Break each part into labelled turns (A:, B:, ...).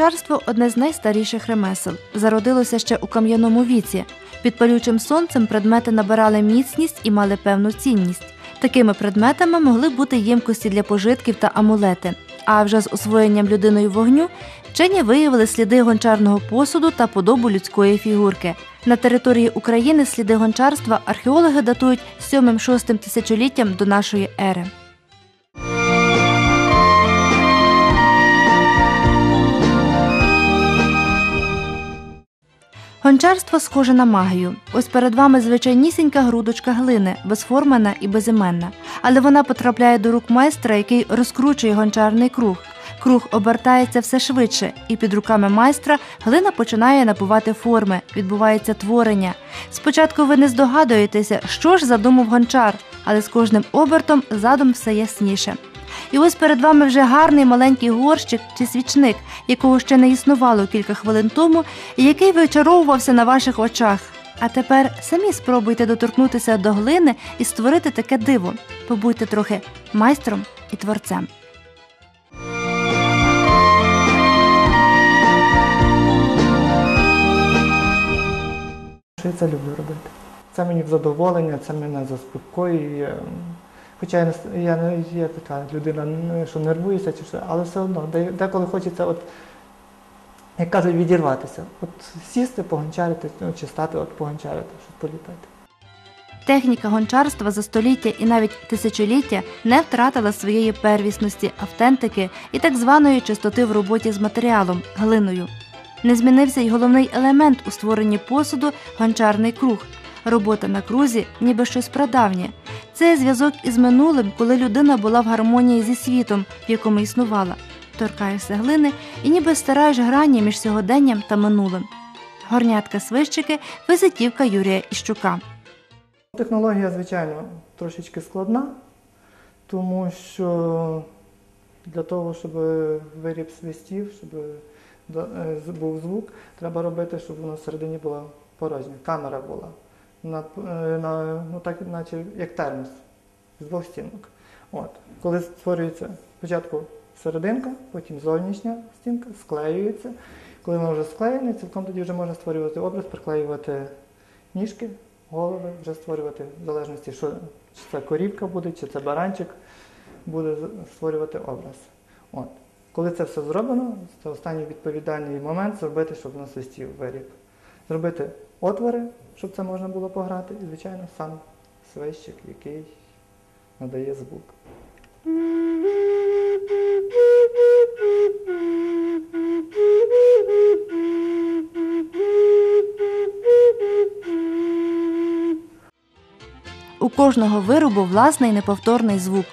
A: Гончарство одне з найстаріших ремесел. Зародилося ще у кам'яному віці. Під палючим сонцем предмети набирали міцність і мали певну цінність. Такими предметами могли бути ємкості для пожитків та амулети. А вже з освоєнням людиною вогню вчені виявили сліди гончарного посуду та подобу людської фігурки. На території України сліди гончарства археологи датують 7-6 тисячоліттям до нашої ери. Гончарство схоже на магію. Ось перед вами звичайнісінька грудочка глини, безформена і безіменна. Але вона потрапляє до рук майстра, який розкручує гончарний круг. Круг обертається все швидше, і під руками майстра глина починає набувати форми, відбувається творення. Спочатку ви не здогадуєтеся, що ж задумав гончар, але з кожним обертом задум все ясніше. І ось перед вами вже гарний маленький горщик чи свічник, якого ще не існувало кілька хвилин тому, і який вичаровувався на ваших очах. А тепер самі спробуйте доторкнутися до глини і створити таке диво. Побудьте трохи майстром і творцем.
B: Що я це люблю робити. Це мені в задоволення, це мене заспокоює. Хоча я не я така людина, ну, що нервується чи що, але все одно деколи хочеться, от, як кажуть, відірватися. От сісти, погончарити, ну, чи стати от погончарити, щоб політати.
A: Техніка гончарства за століття і навіть тисячоліття не втратила своєї первісності, автентики і так званої чистоти в роботі з матеріалом глиною. Не змінився й головний елемент у створенні посуду гончарний круг. Робота на крузі, ніби щось прадавнє. Це зв'язок із минулим, коли людина була в гармонії зі світом, в якому існувала. Торкаєшся глини і ніби стираєш грані між сьогоденням та минулим. Горнятка свищики визитівка Юрія Іщука.
B: Технологія, звичайно, трошечки складна, тому що для того, щоб виріб свистів, щоб е, був звук, треба робити, щоб воно всередині була порожня. Камера була. На, е, на, ну так, наче як термос з двох стінок. От. Коли створюється спочатку серединка, потім зовнішня стінка, склеюється. Коли воно вже склеєне, цілком тоді вже можна створювати образ, приклеювати ніжки, голови, вже створювати в залежності, що чи це корівка буде, чи це баранчик, буде створювати образ. От. Коли це все зроблено, це останній відповідальний момент зробити, щоб на свистів виріб. Зробити отвори, щоб це можна було пограти, і, звичайно, сам свищик, який надає звук.
A: У кожного виробу власний неповторний звук.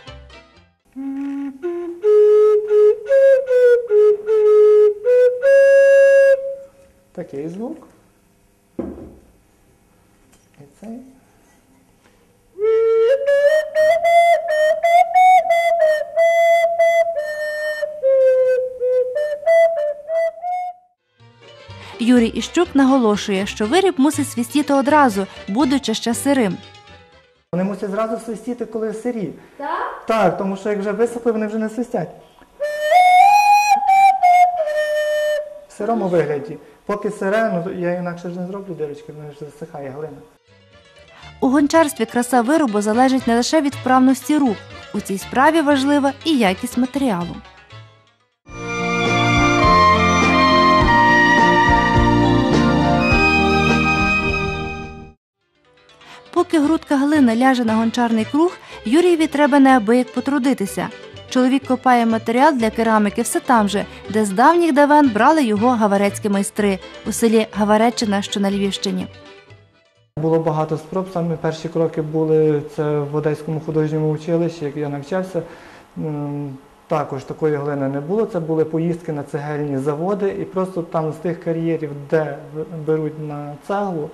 B: Такий звук.
A: Юрій Іщук наголошує, що виріб мусить свістіти одразу, будучи ще сирим.
B: Вони мусять зразу свистіти, коли сирі. Так? Так, тому що як вже висохли, вони вже не свистять. В сирому вигляді. Поки сире, ну я інакше ж не зроблю дирочки, вона ж засихає глина.
A: У гончарстві краса виробу залежить не лише від вправності рук. У цій справі важлива і якість матеріалу. Поки грудка глини ляже на гончарний круг, Юрієві треба неабияк потрудитися. Чоловік копає матеріал для кераміки все там же, де з давніх давен брали його гаварецькі майстри у селі Гавареччина, що на Львівщині.
B: Було багато спроб. Саме перші кроки були це в Одеському художньому училищі, як я навчався. Також такої глини не було. Це були поїздки на цегельні заводи, і просто там з тих кар'єрів, де беруть на цеглу,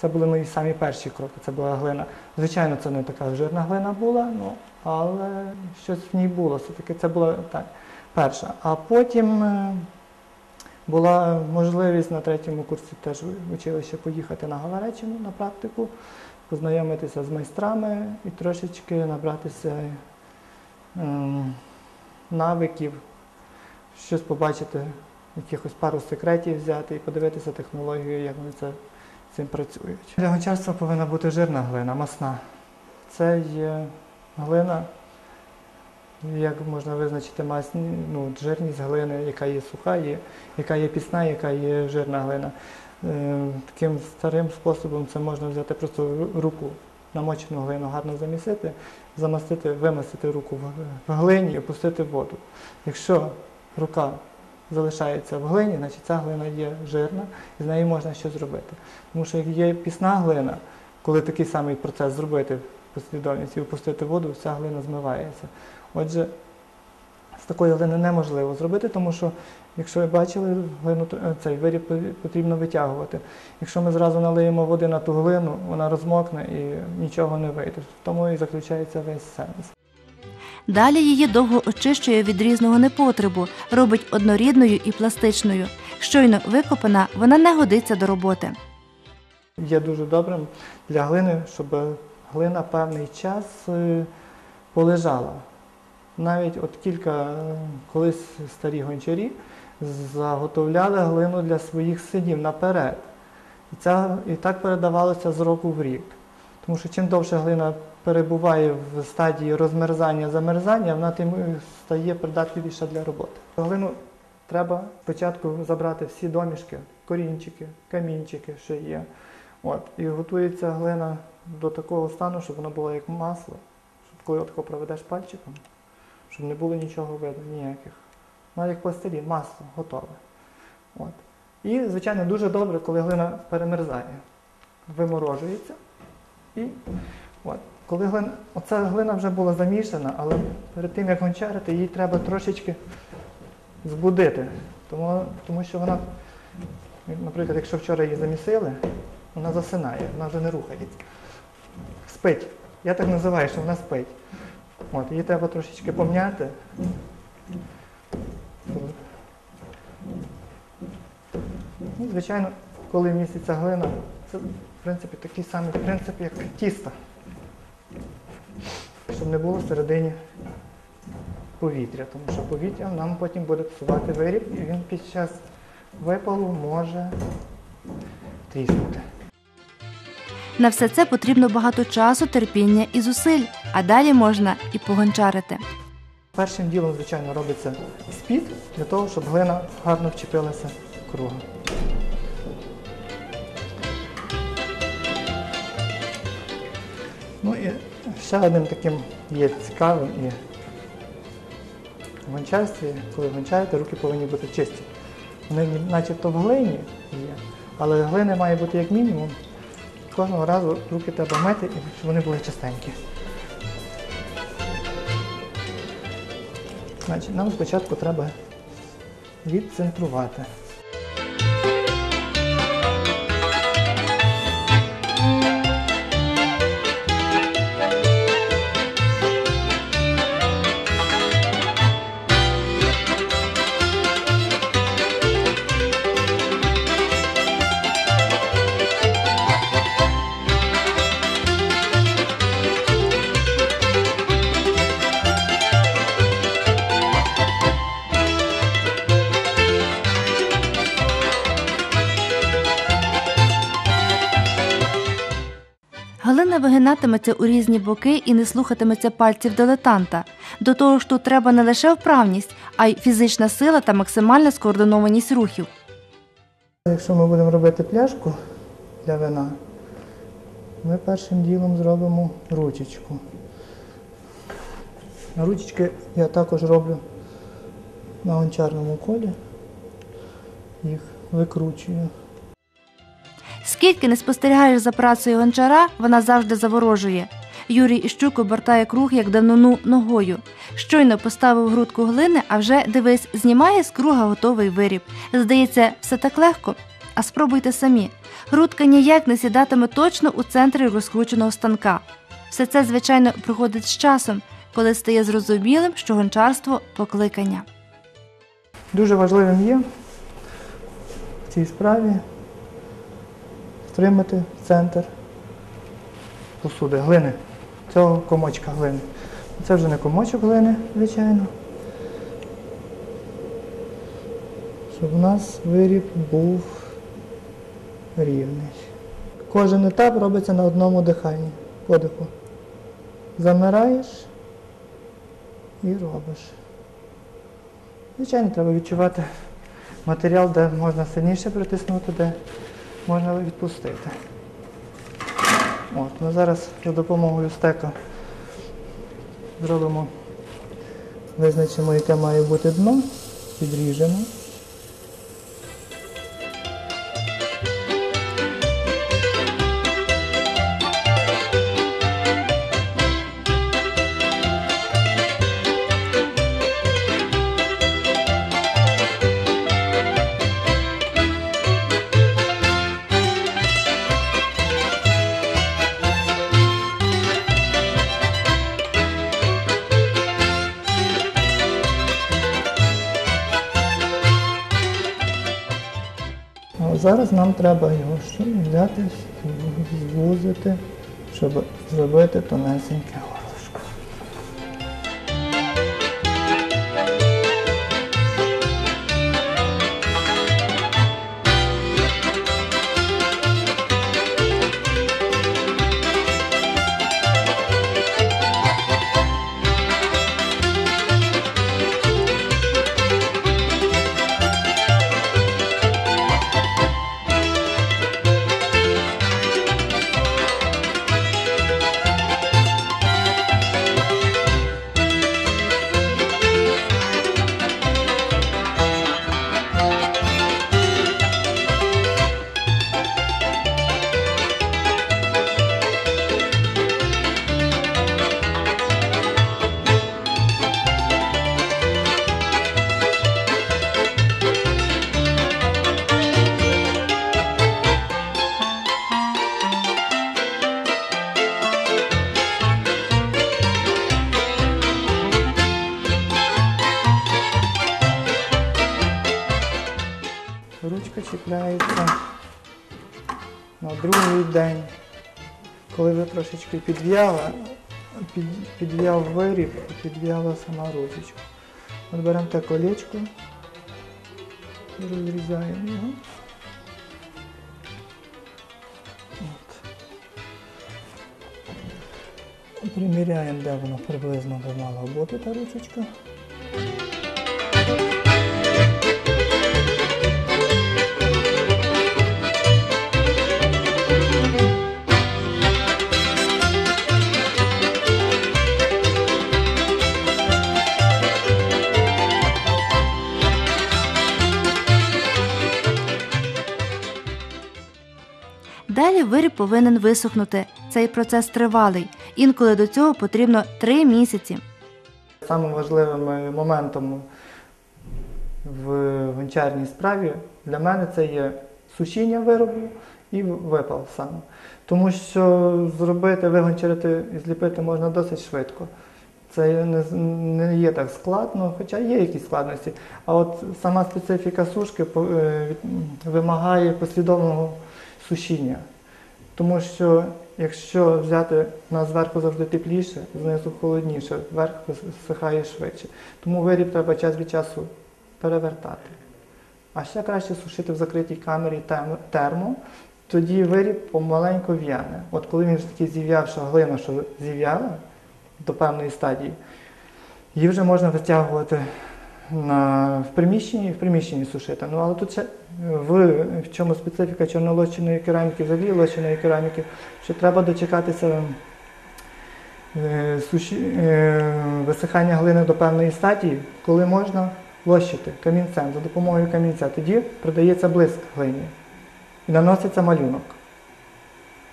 B: це були мої самі перші кроки. Це була глина. Звичайно, це не така жирна глина була, ну, але щось в ній було. Все-таки це була так, перша. А потім е, була можливість на третьому курсі теж в училище поїхати на Галареччину на практику, познайомитися з майстрами і трошечки набратися ем, навиків, щось побачити якихось пару секретів взяти і подивитися технологію, як вони це, цим працюють. Для гончарства повинна бути жирна глина, масна. Це є глина, як можна визначити масні, ну, жирність глини, яка є суха, є, яка є пісна, яка є жирна глина. Е, Таким старим способом це можна взяти просто руку, намочену глину, гарно замісити, замастити, вимастити руку в- глині і опустити воду. Якщо рука залишається в глині, значить ця глина є жирна і з нею можна щось зробити. Тому що як є пісна глина, коли такий самий процес зробити в послідовності і опустити воду, вся глина змивається. Отже, з такої глини неможливо зробити, тому що, якщо ви бачили, глину, е, цей виріб потрібно витягувати. Якщо ми зразу налиємо води на ту глину, вона розмокне і нічого не вийде. В тому і заключається весь сенс.
A: Далі її довго очищує від різного непотребу, робить однорідною і пластичною. Щойно викопана, вона не годиться до роботи.
B: Є дуже добрим для глини, щоб глина певний час е, полежала. Навіть от кілька е, колись старі гончарі заготовляли глину для своїх синів наперед. І, ця, і так передавалося з року в рік. Тому що чим довше глина перебуває в стадії розмерзання, замерзання, вона тим стає придатливіша для роботи. Глину треба спочатку забрати всі домішки, корінчики, камінчики, що є. От, і готується глина до такого стану, щоб вона була як масло, щоб коли отако проведеш пальчиком, щоб не було нічого видно, ніяких. Вона як пластилін, масло готове. От. І, звичайно, дуже добре, коли глина перемерзає, виморожується. І от. Коли глина, оця глина вже була замішана, але перед тим як гончарити, її треба трошечки збудити. Тому, тому що вона, наприклад, якщо вчора її замісили, вона засинає, вона вже не рухається. Спить. Я так називаю, що вона спить. От, її треба трошечки пом'яти. І, звичайно, коли місяця глина, це в принципі такий самий принцип, як тісто. Щоб не було всередині повітря, тому що повітря нам потім буде псувати виріб, і він під час випалу може тріснути.
A: На все це потрібно багато часу, терпіння і зусиль, а далі можна і погончарити.
B: Першим ділом, звичайно, робиться спід для того, щоб глина гарно вчепилася кругом. Ще одним таким є цікавим і в гончарстві, коли гончаєте, руки повинні бути чисті. Вони начебто в глині є, але глини має бути як мінімум. Кожного разу руки треба мити, щоб вони були чистенькі. Значить, нам спочатку треба відцентрувати.
A: Глина у різні боки і не слухатиметься пальців дилетанта. До того ж тут треба не лише вправність, а й фізична сила та максимальна скоординованість рухів.
B: Якщо ми будемо робити пляшку для вина, ми першим ділом зробимо ручечку. Ручечки я також роблю на гончарному колі. Їх викручую.
A: Скільки не спостерігаєш за працею гончара, вона завжди заворожує. Юрій Іщук обертає круг як давнину ногою. Щойно поставив грудку глини, а вже дивись, знімає з круга готовий виріб. Здається, все так легко. А спробуйте самі. Грудка ніяк не сідатиме точно у центрі розкрученого станка. Все це, звичайно, приходить з часом, коли стає зрозумілим, що гончарство покликання.
B: Дуже важливим є в цій справі втримати центр посуди, глини, цього комочка глини. Це вже не комочок глини, звичайно. щоб у нас виріб був рівний. Кожен етап робиться на одному диханні. Подиху. Замираєш і робиш. Звичайно, треба відчувати матеріал, де можна сильніше притиснути, де можна відпустити. От, ми зараз за допомогою стека зробимо, визначимо, яке має бути дно, підріжемо. Зараз нам треба його що взяти, звузити, щоб зробити тонесеньке день, коли вже трошечки підв'яла, під, підв'яв виріб, підв'яла сама ручечка. От беремо те колечко, розрізаємо його. От. Приміряємо, де воно приблизно мала бути та ручечка.
A: Виріб повинен висохнути. Цей процес тривалий. Інколи до цього потрібно 3 місяці.
B: Самим важливим е, моментом в гончарній справі для мене це є сушіння виробу і випал саме. Тому що зробити, вигончарити і зліпити можна досить швидко. Це не, є так складно, хоча є якісь складності. А от сама специфіка сушки е, вимагає послідовного сушіння. Тому що якщо взяти на зверху завжди тепліше, знизу холодніше, вверх висихає швидше. Тому виріб треба час від часу перевертати. А ще краще сушити в закритій камері термо, тоді виріб помаленьку в'яне. От коли він такий зів'явша глина, що зів'яла до певної стадії, її вже можна витягувати на, в приміщенні в приміщенні сушити. Ну але тут ще в, в чому специфіка чорнолощеної кераміки, взагалі лощеної кераміки, що треба дочекатися е, суші, е, висихання глини до певної стадії, коли можна лощити камінцем за допомогою камінця. Тоді продається блиск глині і наноситься малюнок.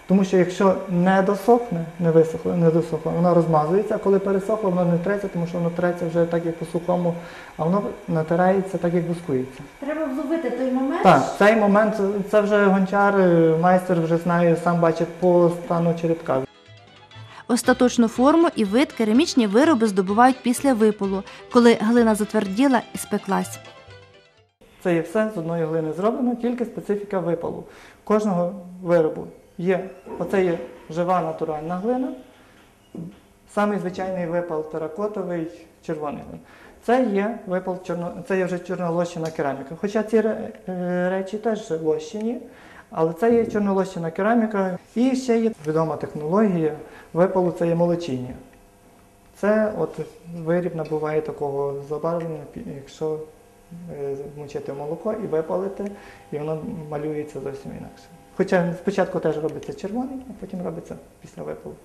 B: Тому що якщо не досохне, не висохло, не досохло, воно розмазується, а коли пересохло, воно не треться, тому що воно треться вже так, як по сухому, а воно натирається так, як воскується.
A: Треба вловити той момент.
B: Так, цей момент це вже гончар, е, майстер вже знає, сам бачить по стану черепка.
A: Остаточну форму і вид керамічні вироби здобувають після випалу, коли глина затверділа і спеклась.
B: Це є все з одної глини зроблено, тільки специфіка випалу. Кожного виробу є, оце є жива натуральна глина, самий звичайний випал теракотовий червоний. Це є випал чорно, це є вже чорнолощина кераміка. Хоча ці е, речі теж лощині, але це є чорнолощина кераміка. І ще є відома технологія випалу це є молочіння. Це от виріб набуває такого забарвлення, якщо е, вмочити молоко і випалити, і воно малюється зовсім інакше. Хоча спочатку теж робиться червоний, а потім робиться після випалу.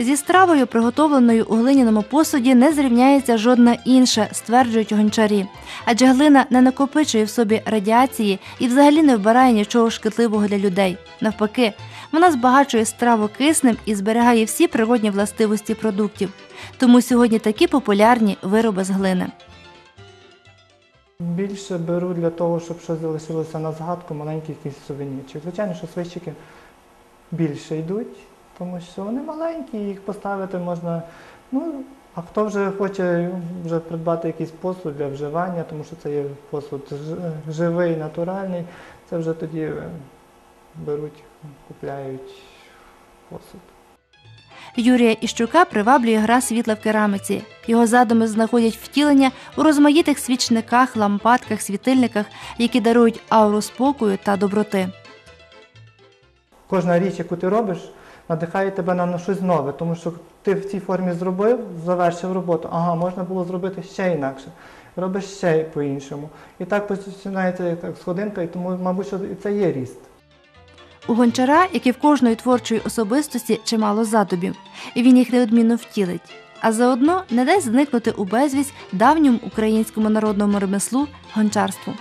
A: Зі стравою, приготовленою у глиняному посуді, не зрівняється жодна інша, стверджують гончарі. Адже глина не накопичує в собі радіації і взагалі не вбирає нічого шкідливого для людей. Навпаки, вона збагачує страву киснем і зберігає всі природні властивості продуктів. Тому сьогодні такі популярні вироби з глини.
B: Більше беру для того, щоб щось залишилося на згадку, маленький якийсь сувенірчик. Звичайно, що свищики більше йдуть, тому що вони маленькі, їх поставити можна. Ну, а хто вже хоче вже придбати якийсь посуд для вживання, тому що це є посуд живий, натуральний, це вже тоді е, беруть, купляють посуд.
A: Юрія Іщука приваблює гра світла в кераміці. Його задуми знаходять втілення у розмаїтих свічниках, лампадках, світильниках, які дарують ауру спокою та доброти.
B: Кожна річ, яку ти робиш, надихає тебе на щось нове, тому що ти в цій формі зробив, завершив роботу. Ага, можна було зробити ще інакше. Робиш ще по-іншому. І так починається так, сходинка, і тому, мабуть, що це є ріст.
A: У гончара, як і в кожної творчої особистості, чимало задумів, і він їх неодмінно втілить. А заодно не дасть зникнути у безвість давньому українському народному ремеслу гончарству.